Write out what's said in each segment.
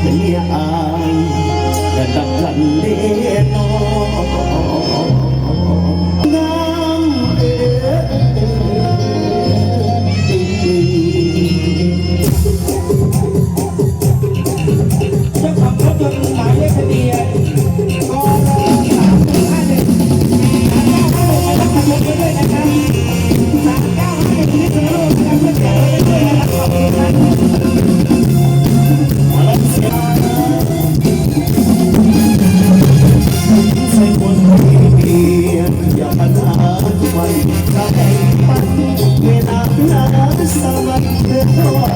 เสียอายระดับลันเดียน อย่าปัญหทุกวันถ้าแห่งปันเวลาลาสวรรค์เธอ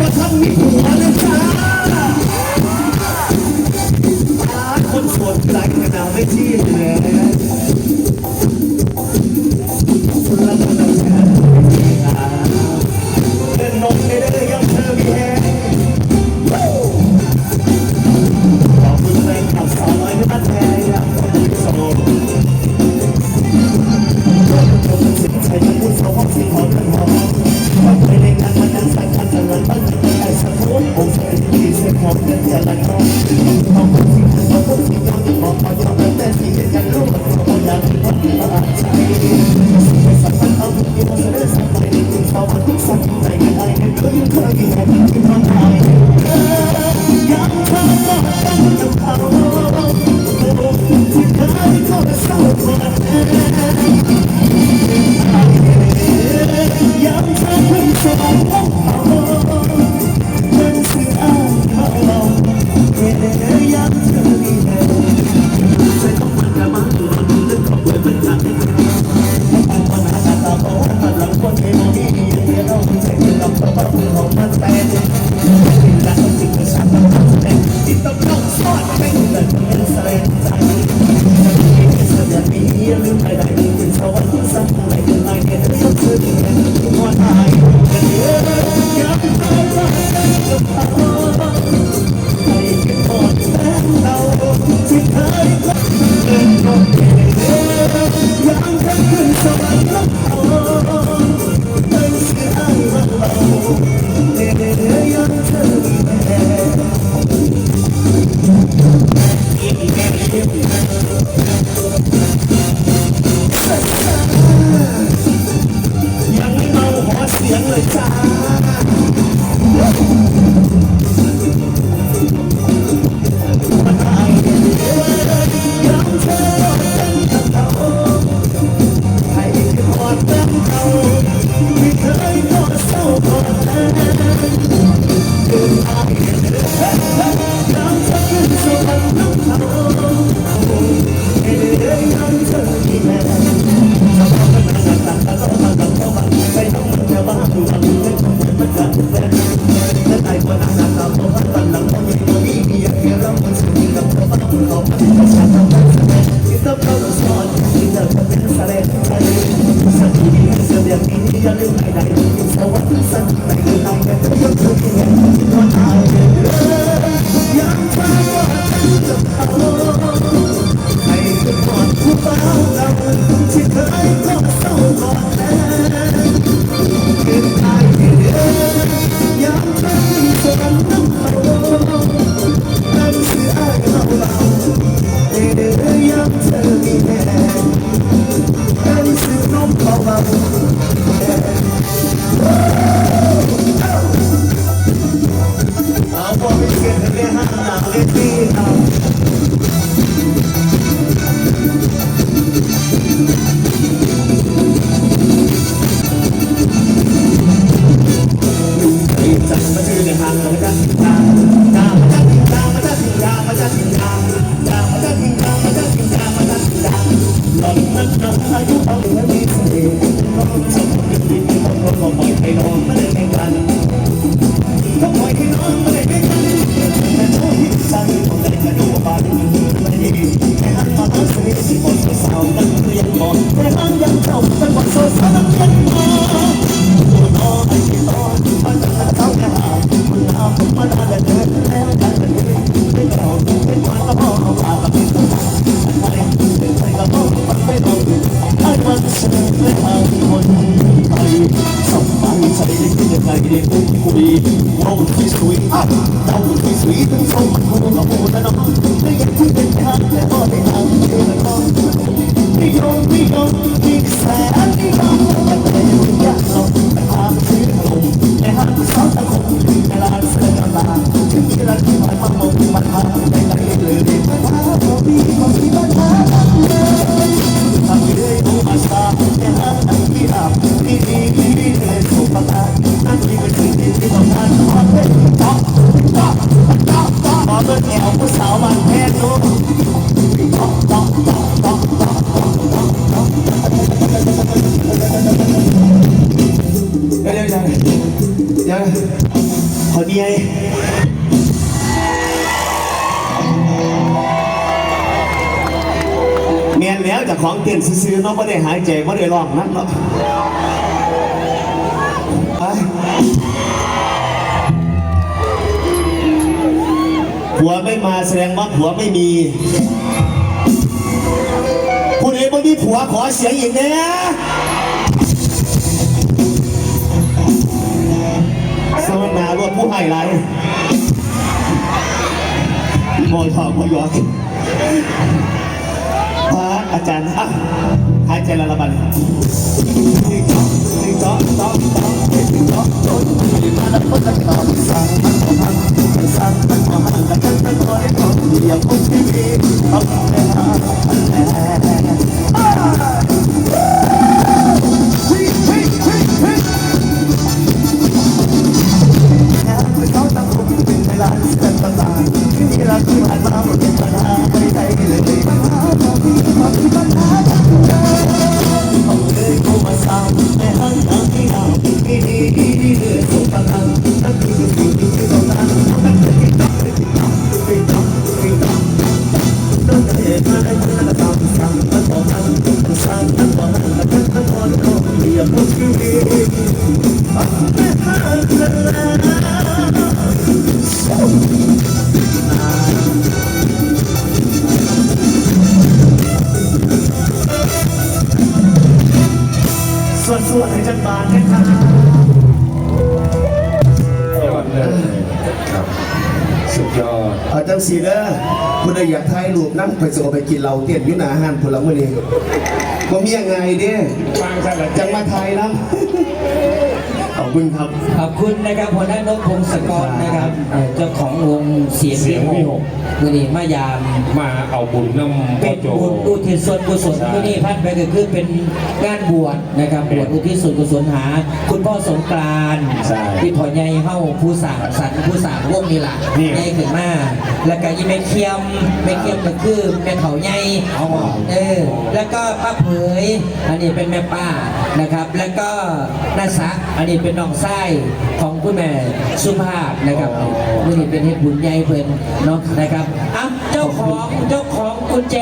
มาทำมีผัวนะจ๊ะคนหลายขนาดไม่ที่เลย ยังไม่เมาขอเสียงเลยจ้า เสียอย่างนี้อย่าลืมไม่ไจังมาชื่อในทางเราไม่ได้ทางทางมาจากทิงทางมาจากทิงทางมาจากทิงทางทางมาจากทิงทางมาจากทิงทางมาจากทิงทางหล่อนนั้นนำอายุเอาเหลือมีเสน่ห์ต้องสมบูรณ์ดีต้องรบกวนปล่อยให้น้องไม่ได้ในกัน มันแพ้ดูจ๊อกจ๊อกจ๊อกจ๊อกจ๊อกเมียนแล้วจากของเตียนซื้อๆเนาะไม่ได้หายใจไม่ได้ร้องนักเนาะ ผัวไม่มาแสดงว่าผัวไม่มีคุณเอ๋บ่มีผัวขอเสียงอีกเนี่ยสมนารวดผู้ให้ไรมอยทองมอยอดพระอาจารย์อะ หายใจละละบันติ๊กต๊อกติ๊กต๊อกต๊อกต๊อกติ๊กต๊อกโดนมา สั่งมันต่อมันสั่งมันต่อมันแล้วนมันต่อโลกเรียบทุกชีวิตไม่ห่างกันส่วนส่วนให้จันบานนะครับ งสีเด้อคุณอยากถ่ายรูปนั่งไปส่งไปกินเหล้าเตี้ยนอยุนาอาหานพลเมืองนี่ก็มียังไงเด้จังมาถ่ายนะ ขอบคุณครับ ขอบคุณนะครับหัวหน้านกพงศกรนะครับเอ่อเจ้าของวงเสียงเสียงวิหกวันนี้มายาม มาเอาบุญน้ำพ่เป็อนโจ บุญอุทิศส่วนกุศลใช่วันนี้พันไปก็คือเป็นงานบวชนะครับบวชอุทิศส่วนกุศลหา คุณพ่อสงกรานต์ใช่ที่พ่อใหญ่เฮาผู้สร้างสรรค์ผู้สร้างวงนี่ล่ะนี่ใหญ่ขึ้นมาแล้วก็ยี่แม่เคียมแม่เคียมก็คือแม่เขาใหญ่เอาอะเออแล้วก็ป้าเผยอันนี้เป็นแม่ป้านะครับ แล้วก็น้าสะอันนี้เป็นเป็นน้องไส้ของคุณแม่สุภาพนะครับมื่อนี้เป็นเฮ็ดบุญใหญ่เพิ่นเนาะนะครับอะเจ้าของเจ้าของกุญแจ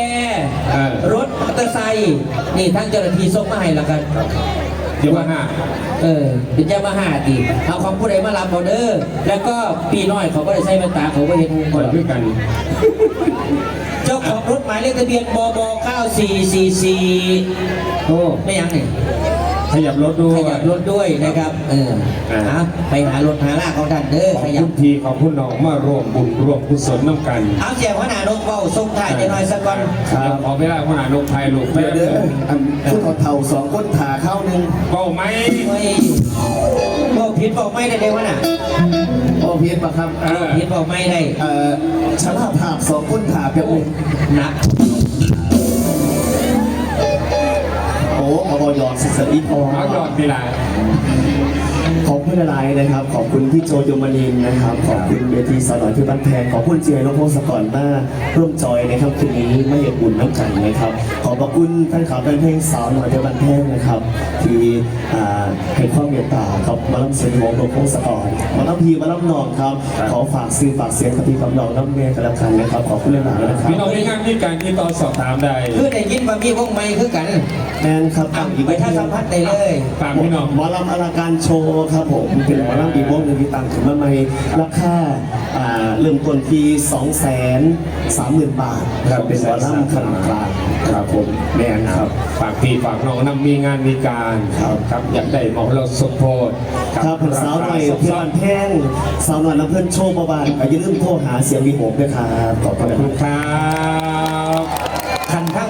เออรถมอเตอร์ไซค์นี่ทั้งเจ้าหน้าที่ส่งมาให้แล้วกันเดี๋ยวว่าห้าเออ เป็นยามาฮ่าดีเอาของผู้ใดมารับเขาเด้อแล้วก็ปีน้อยเขาก็ได้ใส่แว่นตาเขาก็เห็นมุมคก่อนนด้วยกัน เจ้าของรถหมายเลขทะเบียนบบ9444โอ้ไม่ยังนี่ ขยับรถด้วขยยับรถด้วยนะครับ เอออ่าเอาไปหารถหาลากของท่านเด้อขอบขยัคุบณทีขอบคุณน้องมาร่วมบุญร่วมกุศลน้ำกันเอาเสียงหัวหน้านกเบ้าส่งท้ายจะหน่อยสักก่อนเดี๋ยวขอเวลาขนาดลงไทยลูกเดี๋ยวเดี๋ยวอันผู้เฒ่าๆสองคนขาเข้าหนึ่งเป้าไหมเฮ้ยบอกผิดบอกไม่ได้เด้วะน่ะโอเพียนปะครับ เออผิดบอกไม่ได้เอ่อชลาภาพสองคนขาเพียงหนึ่งหนัก โอ้พอบยอดสิสอีพอ เอาหยอดเวลา ขอบคุณอะไรนะครับ ขอบคุณพี่โจโยมานินนะครับ ขอบคุณเวทีสาวน้อยที่บ้านแพงขอบคุณเจนพงศกรมากร่วมจอยในค่ำคืนนี้ไม่เหยียบบุญน้ำกันนะครับ ขอบพระคุณท่านข่าวแฟนเพลงสาวน้อยที่บ้านแพงนะครับ ที่อ่าให้ความเมตตาครับมาล่ำเสียงของหลวงพงศกรมาล่ำพีมาล่ำนองครับ ขอฝากซื้อฝากเสียงกับพี่กับน้องน้ำเมย์กันแล้วกันนะครับ ขอบคุณหลายๆนะครับพี่น้องมีงานที่การที่ต่อสอบถามได้คือได้ยินว่ามีวงไม้คือกันแอนครับอะไปท่าสัมพันธ์ได้เลยฝากพี่น้องหมอลำอลังการโชว์ครับผมเป็นหมอลำอีกวงหนึ่งที่ตั้งขึ้นมาใหม่ราคาอ่าเริ่มต้นที่2 3 0 0 0 0บาทครับเป็นหมอลำขนาดกลางครับผมแม่นครับฝากพี่ฝากน้องนำมีงานมีการครับครับอยากได้หมอเราสมโพธครับผมสาวหน่อยเพื่อนแพงสาวหน่อยน้ำเพื่อนโชว์ประบาลอย่าลืมโทรหาเสียงวีโหมด้วยครับขอบขอบคุคุณณครับ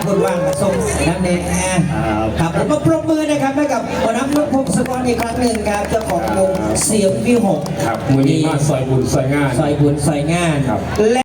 คันข้างคนว่างส่งน้ำแน่ครับครับแล้วก็ปรบมือนะครับให้กับหัวหน้ำนกพงศกรอีกครั้งหนึ่งครับเจ้าของวงเสียงวิหกครับมือนี้มาซอยบุญซอยงานซอยบุญซอยงานครับและ